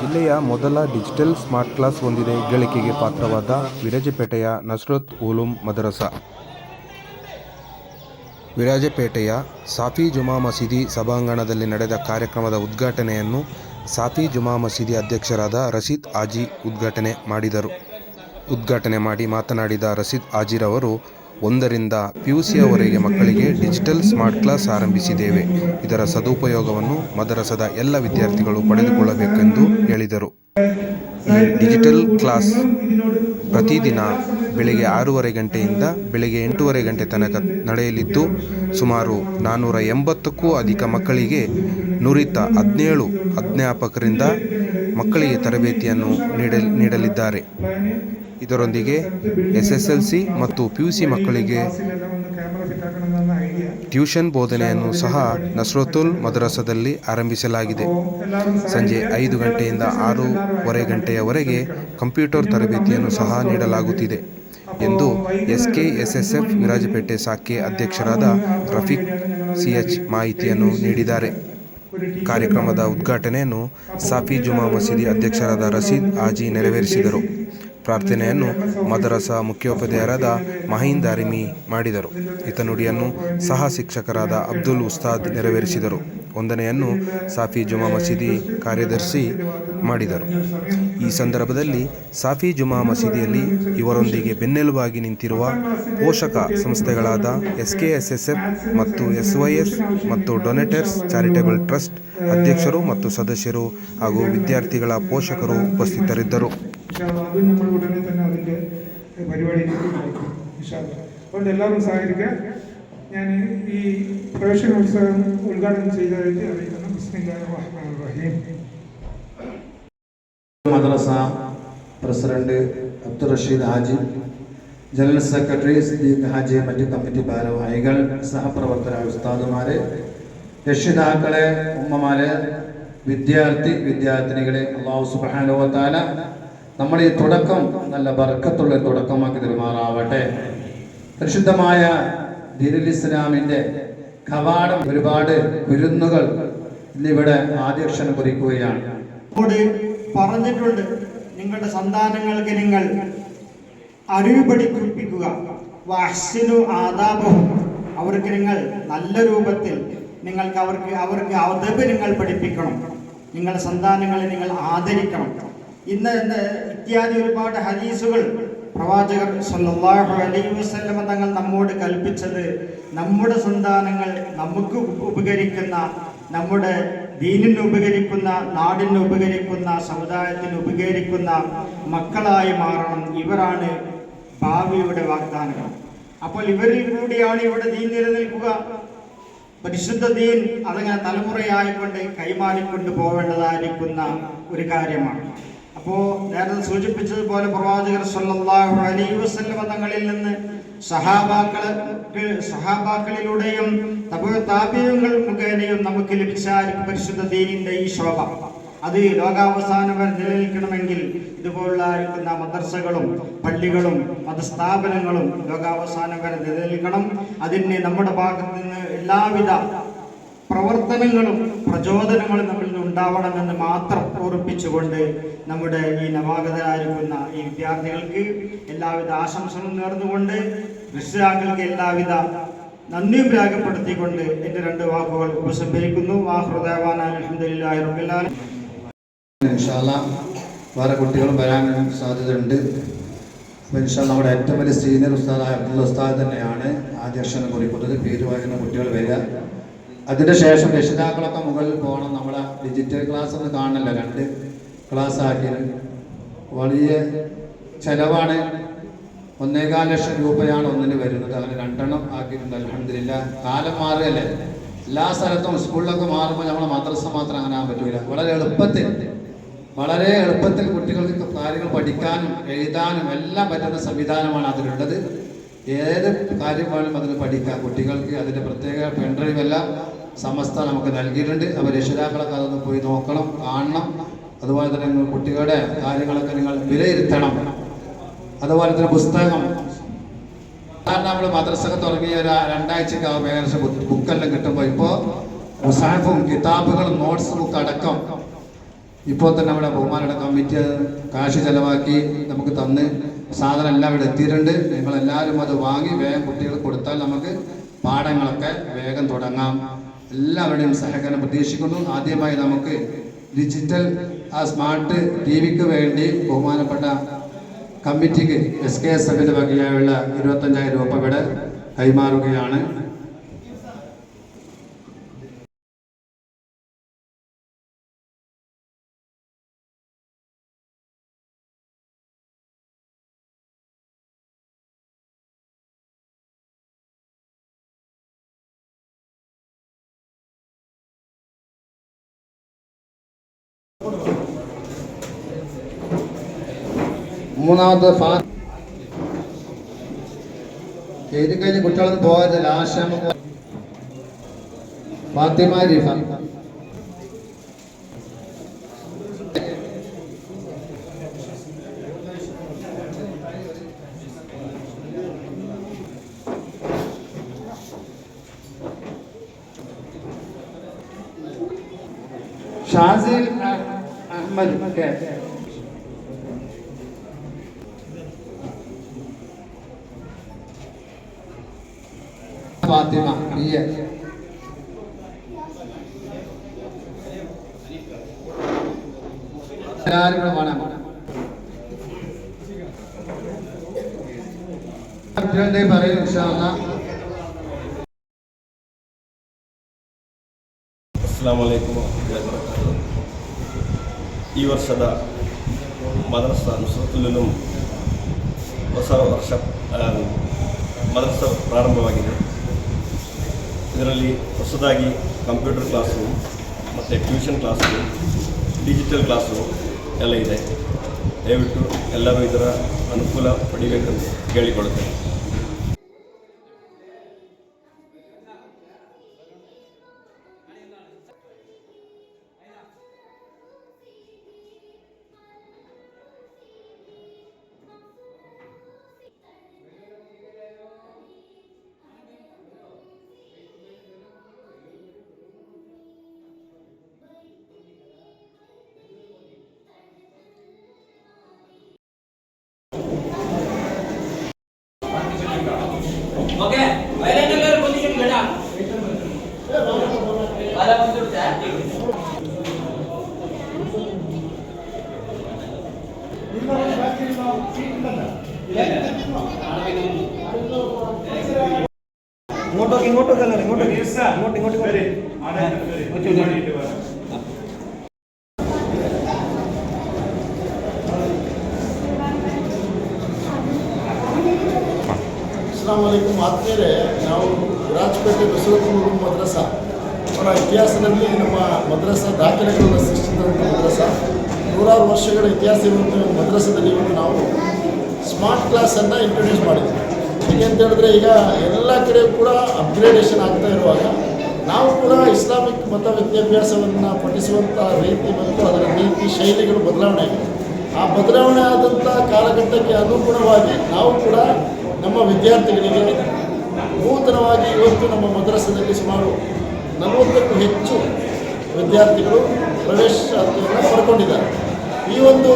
ಜಿಲ್ಲೆಯ ಮೊದಲ digital smart class ಹೊಂದಿದೆ ಗಳಿಕೆಗೆ ಪಾತ್ರವಾದ ವಿರಾಜಪೇಟೆಯ ನಸ್ರತ್ ಉಲುಂ ಮದರಸ. ವಿರಾಜಪೇಟೆಯ ಸಾಫಿ ಜುಮಾ ಮಸೀದಿ ಸಭಾಂಗಣದಲ್ಲಿ ನಡೆದ ಕಾರ್ಯಕ್ರಮದ ಉದ್ಘಾಟನೆಯನ್ನು ಸಾಫಿ ಜುಮಾ ಮಸೀದಿ ಅಧ್ಯಕ್ಷರಾದ ರಶೀದ್ ಆಜಿ ಉದ್ಘಾಟನೆ ಮಾಡಿದರು. ಉದ್ಘಾಟನೆ ಮಾಡಿ ಮಾತನಾಡಿದ ರಶೀದ್ ಆಜಿರವರು ಒಂದರಿಂದ ಪಿಯುಸಿಯವರೆಗೆ ಮಕ್ಕಳಿಗೆ ಡಿಜಿಟಲ್ ಸ್ಮಾರ್ಟ್ ಕ್ಲಾಸ್ ಆರಂಭಿಸಿದ್ದೇವೆ. ಇದರ ಸದುಪಯೋಗವನ್ನು ಮದರಸದ ಎಲ್ಲ ವಿದ್ಯಾರ್ಥಿಗಳು ಪಡೆದುಕೊಳ್ಳಬೇಕೆಂದು ಹೇಳಿದರು. ಈ ಡಿಜಿಟಲ್ ಕ್ಲಾಸ್ ಪ್ರತಿದಿನ ಬೆಳಿಗ್ಗೆ ಆರೂವರೆ ಗಂಟೆಯಿಂದ ಬೆಳಿಗ್ಗೆ ಎಂಟೂವರೆ ಗಂಟೆ ತನಕ ನಡೆಯಲಿದ್ದು, ಸುಮಾರು ನಾನ್ನೂರ ಎಂಬತ್ತಕ್ಕೂ ಅಧಿಕ ಮಕ್ಕಳಿಗೆ ನುರಿತ ಹದಿನೇಳು ಅಧ್ಯಾಪಕರಿಂದ ಮಕ್ಕಳಿಗೆ ತರಬೇತಿಯನ್ನು ನೀಡ ನೀಡಲಿದ್ದಾರೆ. ಇದರೊಂದಿಗೆ ಎಸ್ ಎಸ್ ಎಲ್ ಸಿ ಮತ್ತು ಪಿ ಯು ಸಿ ಮಕ್ಕಳಿಗೆ ಟ್ಯೂಷನ್ ಬೋಧನೆಯನ್ನು ಸಹ ನಸ್ರತುಲ್ ಮದ್ರಸದಲ್ಲಿ ಆರಂಭಿಸಲಾಗಿದೆ. ಸಂಜೆ ಐದು ಗಂಟೆಯಿಂದ ಆರೂವರೆ ಗಂಟೆಯವರೆಗೆ ಕಂಪ್ಯೂಟರ್ ತರಬೇತಿಯನ್ನು ಸಹ ನೀಡಲಾಗುತ್ತಿದೆ ಎಂದು S K S S F Virajpet ಶಾಖೆ ಅಧ್ಯಕ್ಷರಾದ ರಫೀಕ್ ಸಿಎಚ್ ಮಾಹಿತಿಯನ್ನು ನೀಡಿದ್ದಾರೆ. ಕಾರ್ಯಕ್ರಮದ ಉದ್ಘಾಟನೆಯನ್ನು ಸಾಫಿ ಜುಮಾ ಮಸೀದಿ ಅಧ್ಯಕ್ಷರಾದ ರಶೀದ್ ಆಜಿ ನೆರವೇರಿಸಿದರು. ಪ್ರಾರ್ಥನೆಯನ್ನು ಮದರಸ ಮುಖ್ಯೋಪಾಧ್ಯಾಯರಾದ ಮಹೀನ್ ಅರಿಮಿ ಮಾಡಿದರು ಹಿತನುಡಿಯನ್ನು ಸಹ ಶಿಕ್ಷಕರಾದ ಅಬ್ದುಲ್ ಉಸ್ತಾದ್ ನೆರವೇರಿಸಿದರು. ವಂದನೆಯನ್ನು ಸಾಫಿ ಜುಮಾ ಮಸೀದಿ ಕಾರ್ಯದರ್ಶಿ ಮಾಡಿದರು. ಈ ಸಂದರ್ಭದಲ್ಲಿ ಸಾಫಿ ಜುಮಾ ಮಸೀದಿಯಲ್ಲಿ ಇವರೊಂದಿಗೆ ಬೆನ್ನೆಲುಬಾಗಿ ನಿಂತಿರುವ ಪೋಷಕ ಸಂಸ್ಥೆಗಳಾದ S K S S F ಮತ್ತು ಎಸ್ ವೈ ಎಸ್ ಮತ್ತು ಡೊನೇಟರ್ಸ್ ಚಾರಿಟೇಬಲ್ ಟ್ರಸ್ಟ್ ಅಧ್ಯಕ್ಷರು ಮತ್ತು ಸದಸ್ಯರು ಹಾಗೂ ವಿದ್ಯಾರ್ಥಿಗಳ ಪೋಷಕರು ಉಪಸ್ಥಿತರಿದ್ದರು. അത് നമ്മൾ ഉടനെ തന്നെ അതിന്റെ പരിപാടി നടക്കും ഇൻഷാല്ലാ. അതുകൊണ്ട് എല്ലാവരും സഹകരിക്കുക ഞാൻ ഈ പ്രവേശന ഉത്സവം ഉദ്ഘാടനം ചെയ്തതായിട്ട് അറിയിക്കുന്നു Rahim Madrasa president Abdul Rashid Haji general secretary Siddique Haji മറ്റ് കമ്മിറ്റി ഭാരവാഹികൾ സഹപ്രവർത്തന ഉസ്താദുമാരെ രക്ഷിതാക്കളെ ഉമ്മമാരെ വിദ്യാർത്ഥി വിദ്യാർത്ഥിനികളെ അള്ളാഹു സുബാനുവത്താല നമ്മുടെ ഈ തുടക്കം നല്ല ബർക്കത്തുള്ള തുടക്കമാക്കി തെരുമാറാവട്ടെ. പരിശുദ്ധമായ ദീനുൽ ഇസ്ലാമിന്റെ കവാടം ഒരുപാട് വിരുന്നുകൾ ഇന്നിവിടെ ആദ്യക്ഷരം കുറിക്കുകയാണ്. പറഞ്ഞിട്ടുണ്ട് നിങ്ങളുടെ സന്താനങ്ങൾക്ക് നിങ്ങൾ അറിവ് പഠിപ്പിക്കുക ആദാബഹും. അവർക്ക് നിങ്ങൾ നല്ല രൂപത്തിൽ നിങ്ങൾക്ക് അവർക്ക് അവർക്ക് അതബ് നിങ്ങൾ പഠിപ്പിക്കണം. നിങ്ങളുടെ സന്താനങ്ങളെ നിങ്ങൾ ആദരിക്കണം. ഇന്ന് ഇത്യാദി ഒരുപാട് ഹദീസുകൾ പ്രവാചകർ സല്ലല്ലാഹു അലൈഹി വസല്ലമ തങ്ങൾ നമ്മോട് കൽപ്പിച്ചത് നമ്മുടെ സന്താനങ്ങൾ നമുക്ക് ഉപകരിക്കുന്ന നമ്മുടെ ദീനിന് ഉപകരിക്കുന്ന നാടിന് ഉപകരിക്കുന്ന സമുദായത്തിന് ഉപകരിക്കുന്ന മക്കളായി മാറണം. ഇവരാണ് ഭാവിയുടെ വാഗ്ദാനങ്ങൾ. അപ്പോൾ ഇവരിൽ കൂടിയാണ് ഇവിടെ ദീൻ നിലനിൽക്കുക. പരിശുദ്ധ ദീൻ അതങ്ങനെ തലമുറയായിക്കൊണ്ട് കൈമാറിക്കൊണ്ട് പോവേണ്ടതായിരിക്കുന്ന ഒരു കാര്യമാണ്. അപ്പോ ഞാനത് സൂചിപ്പിച്ചതുപോലെ പ്രവാചകർ സല്ലല്ലാഹു അലൈഹി വസല്ലമ തങ്ങളിൽ നിന്ന് സഹാബാക്കൾ സഹാബാക്കളിലൂടെയും താപ്യങ്ങൾ മുഖേനയും നമുക്ക് ലഭിച്ച പരിശുദ്ധ ദീനിന്റെ ഈ ശോഭ. അത് ലോകാവസാനം വരെ നിലനിൽക്കണമെങ്കിൽ ഇതുപോലുള്ള ഇരിക്കുന്ന മദർസകളും പള്ളികളും മതസ്ഥാപനങ്ങളും ലോകാവസാനം വരെ നിലനിൽക്കണം. അതിന് നമ്മുടെ ഭാഗത്ത് നിന്ന് എല്ലാവിധ പ്രവർത്തനങ്ങളും പ്രചോദനങ്ങളും നമ്മളിൽ നിന്ന് ഉണ്ടാവണമെന്ന് മാത്രം ഓർപ്പിച്ചുകൊണ്ട് നമ്മുടെ ഈ നവാഗതരായിരിക്കുന്ന ഈ വിദ്യാർത്ഥികൾക്ക് എല്ലാവിധ ആശംസകളും നേർന്നുകൊണ്ട് രക്ഷിതാക്കൾക്ക് എല്ലാവിധ നന്ദിയും രേഖപ്പെടുത്തിക്കൊണ്ട് എന്റെ രണ്ട് വാക്കുകൾ ഉപസംഹരിക്കുന്നു. വേറെ കുട്ടികളും വരാൻ സാധ്യതയുണ്ട്. ഇൻഷാല്ല നമ്മുടെ ഏറ്റവും വലിയ സീനിയർ ഉസ്താദായ അബ്ദുള്ള ഉസ്താദ് തന്നെയാണ് ആദ്യക്ഷരം കുറിക്കുന്നത്. പേര് വായിക്കുന്ന കുട്ടികൾ വരിക. അതിന്റെ ശേഷം രക്ഷിതാക്കളൊക്കെ മുകളിൽ പോകണം. നമ്മളെ ഡിജിറ്റൽ ക്ലാസ് ഒന്ന് കാണണല്ലോ രണ്ട് ക്ലാസ് ആക്കിയത്. വലിയ ചെലവാണ്. ഒന്നേകാൽ ലക്ഷം രൂപയാണ് ഒന്നിന് വരുന്നത്. അങ്ങനെ രണ്ടെണ്ണം ആക്കിയിട്ടുണ്ട്. അലഹമില്ല കാലം മാറുകയല്ലേ? എല്ലാ സ്ഥലത്തും സ്കൂളിലൊക്കെ മാറുമ്പോൾ നമ്മളെ മദ്രസ മാത്രം അങ്ങനെ ആകാൻ പറ്റൂല. വളരെ എളുപ്പത്തിൽ. വളരെ എളുപ്പത്തിൽ കുട്ടികൾക്ക് കാര്യങ്ങൾ പഠിക്കാനും എഴുതാനും എല്ലാം പറ്റുന്ന സംവിധാനമാണ് അതിലുള്ളത്. ഏത് കാര്യമാണ് വേണം അതിന് പഠിക്കാം. കുട്ടികൾക്ക് അതിന്റെ പ്രത്യേക പെൺഡ്രൈവ് എല്ലാം സമസ്ത നമുക്ക് നൽകിയിട്ടുണ്ട്. അവർ രക്ഷിതാക്കളൊക്കെ അതൊന്ന് പോയി നോക്കണം കാണണം. അതുപോലെ തന്നെ കുട്ടികളുടെ കാര്യങ്ങളൊക്കെ നിങ്ങൾ വിലയിരുത്തണം. അതുപോലെ തന്നെ പുസ്തകം. സാധാരണ നമ്മൾ മദ്രസൊക്കെ തുടങ്ങിയ ഒരു രണ്ടാഴ്ചക്ക് ആവും ഏകദേശം ബുക്കെല്ലാം കിട്ടുമ്പോൾ ഇപ്പോൾ മുസാഫും കിതാബുകളും നോട്ട്സ് ബുക്ക് അടക്കം ഇപ്പോൾ തന്നെ നമ്മുടെ ബഹുമാനയുടെ കമ്മിറ്റി കാശ് ചെലവാക്കി നമുക്ക് തന്ന് സാധനം എല്ലാം ഇവിടെ എത്തിയിട്ടുണ്ട്. നിങ്ങളെല്ലാവരും അത് വാങ്ങി വേഗം കുട്ടികൾ കൊടുത്താൽ നമുക്ക് പാഠങ്ങളൊക്കെ വേഗം തുടങ്ങാം. എല്ലാവരുടെയും സഹകരണം പ്രതീക്ഷിക്കുന്നു. ആദ്യമായി നമുക്ക് ഡിജിറ്റൽ ആ സ്മാർട്ട് ടി വിക്ക് വേണ്ടി ബഹുമാനപ്പെട്ട കമ്മിറ്റിക്ക് എസ് കെ എസ് എഫിന്റെ വകയായുള്ള ഇരുപത്തഞ്ചായിരം രൂപ ഇവിടെ കൈമാറുകയാണ്. മൂന്നാമത്തെ ഫാ എഴുതി കഴിഞ്ഞ് കുട്ടികളൊന്നും പോകരുത് ലാസ്റ്റ് നമുക്ക് ഫാത്തിമ റിഫ ഷാസിൽ അഹ് അഹമ്മദ് ഫാത്തിമ പി എ എല്ലാവരും കൂടെ വേണം കുട്ടികളുടെ പറയും ഇൻഷാ അല്ലാ ಅಸ್ಲಾಂ ವಲೈಕುಮ್ ವರಹಮತುಲ್ಲಾಹಿ ಈ ವರ್ಷದ ಮದರಸ ನುಸ್ರತುಲ್ಲುಲುಂ ಹೊಸ ವರ್ಷ ಆ, ಮದರಸ ಪ್ರಾರಂಭವಾಗಿದೆ ಇದರಲ್ಲಿ ಹೊಸದಾಗಿ ಕಂಪ್ಯೂಟರ್ ಕ್ಲಾಸು ಮತ್ತು ಟ್ಯೂಷನ್ ಕ್ಲಾಸು, ಡಿಜಿಟಲ್ ಕ್ಲಾಸು ಎಲ್ಲ ಇದೆ. ದಯವಿಟ್ಟು ಎಲ್ಲರೂ ಇದರ ಅನುಕೂಲ ಪಡಿಬೇಕಂತ ಕೇಳಿಕೊಳ್ಳುತ್ತೇನೆ. ഇങ്ങോട്ടോക്ക് ഇങ്ങോട്ടോക്കല്ല ഇങ്ങോട്ടോക്ക് ഇങ്ങോട്ട് ഇങ്ങോട്ട് ಅಸ್ಲಾಂ ವಲೈಕುಮ್ ಆತ್ಮೀಯರೇ ನಾವು ರಾಜಪೇಟೆ ಬಸವಕುಮಾರ ಮದ್ರಸ ಅವರ ಇತಿಹಾಸದಲ್ಲಿ ನಮ್ಮ ಮದ್ರಸ ದಾಖಲೆಗಳನ್ನು ಸೃಷ್ಟಿಸಿದಂಥ ಮದ್ರಸ ನೂರಾರು ವರ್ಷಗಳ ಇತಿಹಾಸ ಇರುವಂಥ ಮದ್ರಸದಲ್ಲಿ ಇವತ್ತು ನಾವು ಸ್ಮಾರ್ಟ್ ಕ್ಲಾಸನ್ನು ಇಂಟ್ರೊಡ್ಯೂಸ್ ಮಾಡಿದ್ವಿ. ಹೇಗೆ ಅಂತ ಹೇಳಿದ್ರೆ ಈಗ ಎಲ್ಲ ಕಡೆ ಕೂಡ ಅಪ್ಗ್ರೇಡೇಷನ್ ಆಗ್ತಾ ಇರುವಾಗ ನಾವು ಕೂಡ ಇಸ್ಲಾಮಿಕ್ ಮತ ವಿದ್ಯಾಭ್ಯಾಸವನ್ನು ಪಠಿಸುವಂಥ ರೀತಿ ಮತ್ತು ಅದರ ನೀತಿ ಶೈಲಿಗಳು ಬದಲಾವಣೆ ಆ ಬದಲಾವಣೆ ಆದಂಥ ಕಾಲಘಟ್ಟಕ್ಕೆ ಅನುಗುಣವಾಗಿ ನಾವು ಕೂಡ ನಮ್ಮ ವಿದ್ಯಾರ್ಥಿಗಳಿಗೆ ನೂತನವಾಗಿ ಇವತ್ತು ನಮ್ಮ ಮದ್ರಸದಲ್ಲಿ ಸುಮಾರು ನಲವತ್ತಕ್ಕೂ ಹೆಚ್ಚು ವಿದ್ಯಾರ್ಥಿಗಳು ಪ್ರವೇಶ ಪಡ್ಕೊಂಡಿದ್ದಾರೆ. ಈ ಒಂದು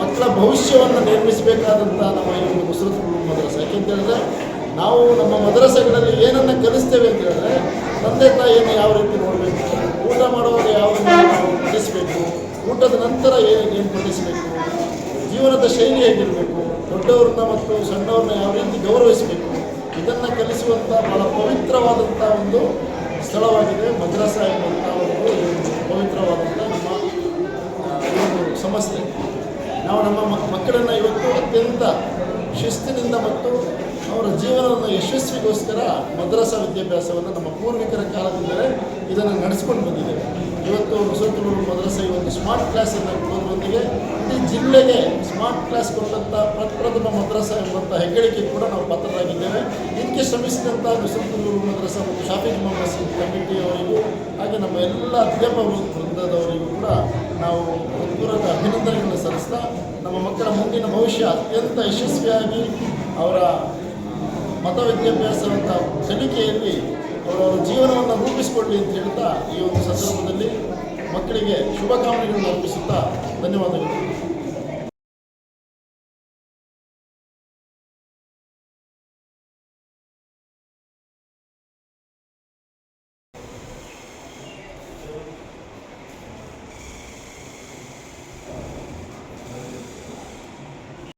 ಮಕ್ಕಳ ಭವಿಷ್ಯವನ್ನು ನಿರ್ಮಿಸಬೇಕಾದಂಥ ನಮ್ಮ ಈ ಒಂದು ಮುಸ್ರತ್ ಮದ್ರಸ. ಯಾಕೆಂತ ಹೇಳಿದ್ರೆ, ನಾವು ನಮ್ಮ ಮದ್ರಸಗಳಲ್ಲಿ ಏನನ್ನು ಕಲಿಸ್ತೇವೆ ಅಂತ ಹೇಳಿದ್ರೆ, ತಂದೆ ತಾಯಿಯನ್ನು ಯಾವ ರೀತಿ ನೋಡಬೇಕು, ಊಟ ಮಾಡುವಾಗ ಯಾವ ರೀತಿ ನಾವು ಊಟದ ನಂತರ ಏನು ಏನು ಪಠಿಸಬೇಕು ಜೀವನದ ಶೈಲಿ ಹೇಗಿರಬೇಕು, ದೊಡ್ಡವ್ರನ್ನ ಮತ್ತು ಸಣ್ಣವ್ರನ್ನ ಯಾವ ರೀತಿ ಗೌರವಿಸಬೇಕು, ಇದನ್ನು ಕಲಿಸುವಂಥ ಬಹಳ ಪವಿತ್ರವಾದಂಥ ಒಂದು ಸ್ಥಳವಾಗಿದೆ ಮದ್ರಸ ಎಂಬಂಥ ಒಂದು ಪವಿತ್ರವಾದಂಥ ನಮ್ಮ ಆ, ಈ ಒಂದು ಸಂಸ್ಥೆ ನಾವು ನಮ್ಮ ಮಕ್ಕಳನ್ನು ಇವತ್ತು ಅತ್ಯಂತ ಶಿಸ್ತಿನಿಂದ ಮತ್ತು ಅವರ ಜೀವನವನ್ನು ಯಶಸ್ವಿಗೋಸ್ಕರ ಮದ್ರಸಾ ವಿದ್ಯಾಭ್ಯಾಸವನ್ನು ನಮ್ಮ ಪೂರ್ವಿಕರ ಕಾಲದಿಂದಲೇ ಇದನ್ನು ನಡೆಸ್ಕೊಂಡು ಬಂದಿದ್ದೇವೆ ಇವತ್ತು ಮುಸಲ್ತುಲೂರು ಮದ್ರಸ ಇವತ್ತು ಸ್ಮಾರ್ಟ್ ಕ್ಲಾಸನ್ನು ಕೊಡೋದ್ರೊಂದಿಗೆ ಇಡೀ ಜಿಲ್ಲೆಗೆ ಸ್ಮಾರ್ಟ್ ಕ್ಲಾಸ್ ಕೊಟ್ಟಂಥ ಪ್ರಪ್ರಥಮ ಮದ್ರಾಸಾ ಎಂಬಂಥ ಹೆಗ್ಗಳಿಕೆ ಕೂಡ ನಾವು ಪಾತ್ರರಾಗಿದ್ದೇವೆ. ಇದಕ್ಕೆ ಶ್ರಮಿಸಿದಂಥ ಮುಸಲ್ತುಲೂರು ಮದ್ರಸಾ ಮತ್ತು ಶಾಫಿ ಜುಮಾ ಮಸೀದ್ ಕಮಿಟಿಯವರಿಗೂ ಹಾಗೆ ನಮ್ಮ ಎಲ್ಲ ಅಧ್ಯಾಪಕ ವೃಂದದವರಿಗೂ ಕೂಡ ನಾವು ಹೃತ್ಪೂರ್ವಕ ಅಭಿನಂದನೆಗಳನ್ನು ಸಲ್ಲಿಸ್ತಾ ನಮ್ಮ ಮಕ್ಕಳ ಮುಂದಿನ ಭವಿಷ್ಯ ಅತ್ಯಂತ ಯಶಸ್ವಿಯಾಗಿ ಅವರ ಮತ ವಿದ್ಯಾಭ್ಯಾಸದಂಥ ಕಲಿಕೆಯಲ್ಲಿ ಅವರವರ ಜೀವನವನ್ನು ರೂಪಿಸಿಕೊಳ್ಳಿ ಅಂತ ಹೇಳ್ತಾ ಈ ಒಂದು ಸಂದರ್ಭದಲ್ಲಿ ಮಕ್ಕಳಿಗೆ ಶುಭಕಾಮನೆಗಳನ್ನು ಅರ್ಪಿಸುತ್ತಾ ಧನ್ಯವಾದಗಳು.